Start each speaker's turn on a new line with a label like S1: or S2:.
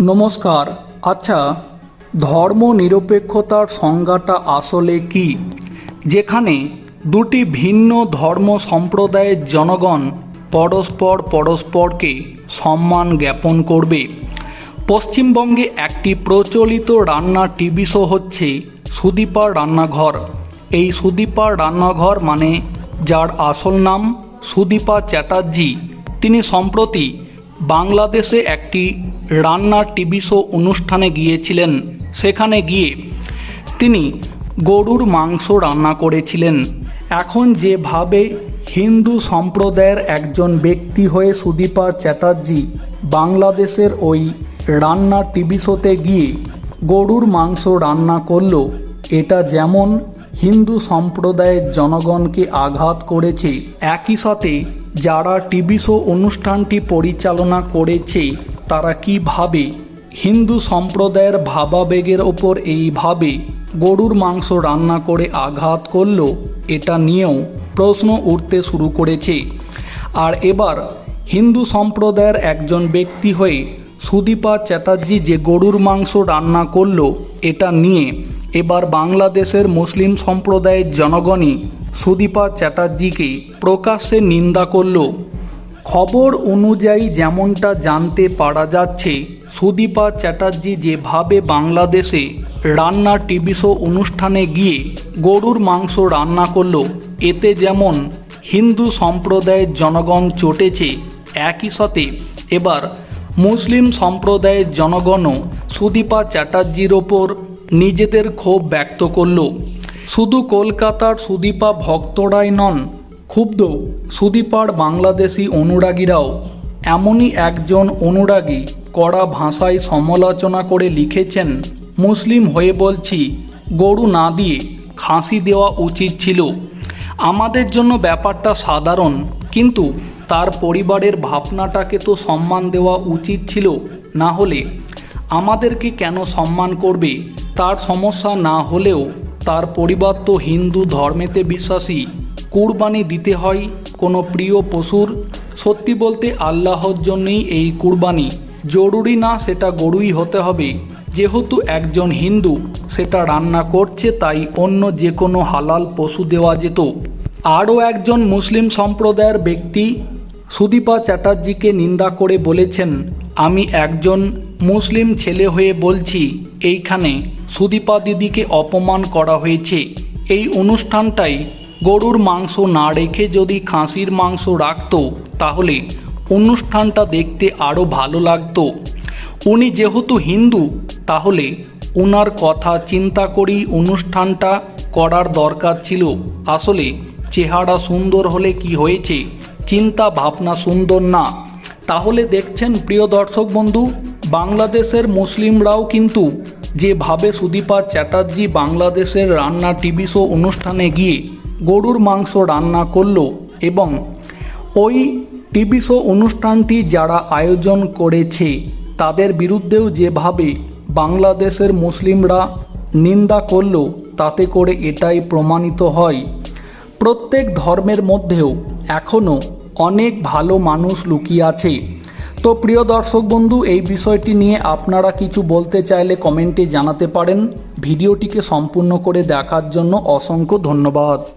S1: নমস্কার। আচ্ছা ধর্ম নিরপেক্ষতার সংজ্ঞাটা আসলে কি? যেখানে দুটি ভিন্ন ধর্ম সম্প্রদায়ের জনগণ পরস্পর পরস্পরকে সম্মান জ্ঞাপন করবে। পশ্চিমবঙ্গে একটি প্রচলিত রান্না টিভি শো হচ্ছে সুদীপার রান্নাঘর। এই সুদীপার রান্নাঘর মানে যার আসল নাম সুদীপা চ্যাটার্জি। তিনি সম্প্রতি বাংলাদেশে একটি রান্নার টিভি শো অনুষ্ঠানে গিয়েছিলেন। সেখানে গিয়ে তিনি গরুর মাংস রান্না করেছিলেন। এখন যেভাবে হিন্দু সম্প্রদায়ের একজন ব্যক্তি হয়ে সুদীপা চ্যাটার্জি বাংলাদেশের ওই রান্নার টিভি শোতে গিয়ে গরুর মাংস রান্না করল, এটা যেমন হিন্দু সম্প্রদায়ের জনগণকে আঘাত করেছে। একই সাথে যারা টিভি শো অনুষ্ঠানটি পরিচালনা করেছে, তারা কীভাবে হিন্দু সম্প্রদায়ের ভাবাবেগের ওপর এইভাবে গরুর মাংস রান্না করে আঘাত করল, এটা নিয়েও প্রশ্ন উঠতে শুরু করেছে। আর এবার হিন্দু সম্প্রদায়ের একজন ব্যক্তি হয়ে সুদীপা চ্যাটার্জি যে গরুর মাংস রান্না করল, এটা নিয়ে এবার বাংলাদেশের মুসলিম সম্প্রদায়ের জনগণই সুদীপা চ্যাটার্জিকে প্রকাশ্যে নিন্দা করল। খবর অনুযায়ী যেমনটা জানতে পারা যাচ্ছে, সুদীপা চ্যাটার্জি যেভাবে বাংলাদেশে রান্না টিভি শো অনুষ্ঠানে গিয়ে গরুর মাংস রান্না করল, এতে যেমন হিন্দু সম্প্রদায়ের জনগণ চটেছে, একই সাথে এবার মুসলিম সম্প্রদায়ের জনগণও সুদীপা চ্যাটার্জির ওপর নিজেদের ক্ষোভ ব্যক্ত করল। শুধু কলকাতার সুদীপা ভক্তরাই নন, ক্ষুব্ধ সুদীপার বাংলাদেশি অনুরাগীরাও এমনই একজন অনুরাগী কড়া ভাষায় সমালোচনা করে লিখেছেন, মুসলিম হয়ে বলছি, গরু না দিয়ে খাসি দেওয়া উচিত ছিল। আমাদের জন্য ব্যাপারটা সাধারণ, কিন্তু তার পরিবারের ভাবনাটাকে তো সম্মান দেওয়া উচিত ছিল, না হলে আমাদেরকে কেন সম্মান করবে? তার সমস্যা না হলেও তার পরিবার তো হিন্দু ধর্মেতে বিশ্বাসী। কুরবানি দিতে হয় কোনো প্রিয় পশুর। সত্যি বলতে আল্লাহর জন্যই এই কুরবানি। জরুরি না সেটা গরুই হতে হবে। যেহেতু একজন হিন্দু, সেটা রান্না করছে তাই অন্য যে কোনো হালাল পশু দেওয়া যেত। আরও একজন মুসলিম সম্প্রদায়ের ব্যক্তি সুদীপা চ্যাটার্জিকে নিন্দা করে বলেছেন, আমি একজন মুসলিম ছেলে হয়ে বলছি, এইখানে সুদীপা দিদিকে অপমান করা হয়েছে। এই অনুষ্ঠানটাই গরুর মাংস না রেখে যদি খাসির মাংস রাখতো, তাহলে অনুষ্ঠানটা দেখতে আরও ভালো লাগতো। উনি যেহেতু হিন্দু, তাহলে ওনার কথা চিন্তা করেই অনুষ্ঠানটা করার দরকার ছিল। আসলে চেহারা সুন্দর হলে কি হয়েছে? চিন্তা ভাবনা সুন্দর না। তাহলে দেখছেন প্রিয় দর্শক বন্ধু বাংলাদেশের মুসলিমরাও কিন্তু যেভাবে সুদীপা চ্যাটার্জি বাংলাদেশের রান্না টিভি শো অনুষ্ঠানে গিয়ে গরুর মাংস রান্না করল এবং ওই টিভি শো অনুষ্ঠানটি যারা আয়োজন করেছে, তাদের বিরুদ্ধেও যেভাবে বাংলাদেশের মুসলিমরা নিন্দা করল, তাতে করে এটাই প্রমাণিত হয়। প্রত্যেক ধর্মের মধ্যেও এখনও অনেক ভালো মানুষ লুকিয়ে আছে। তো প্রিয় দর্শক বন্ধু, এই বিষয়টি নিয়ে আপনারা কিছু বলতে চাইলে কমেন্টে জানাতে পারেন। ভিডিওটিকে সম্পূর্ণ করে দেখার জন্য অসংখ্য ধন্যবাদ।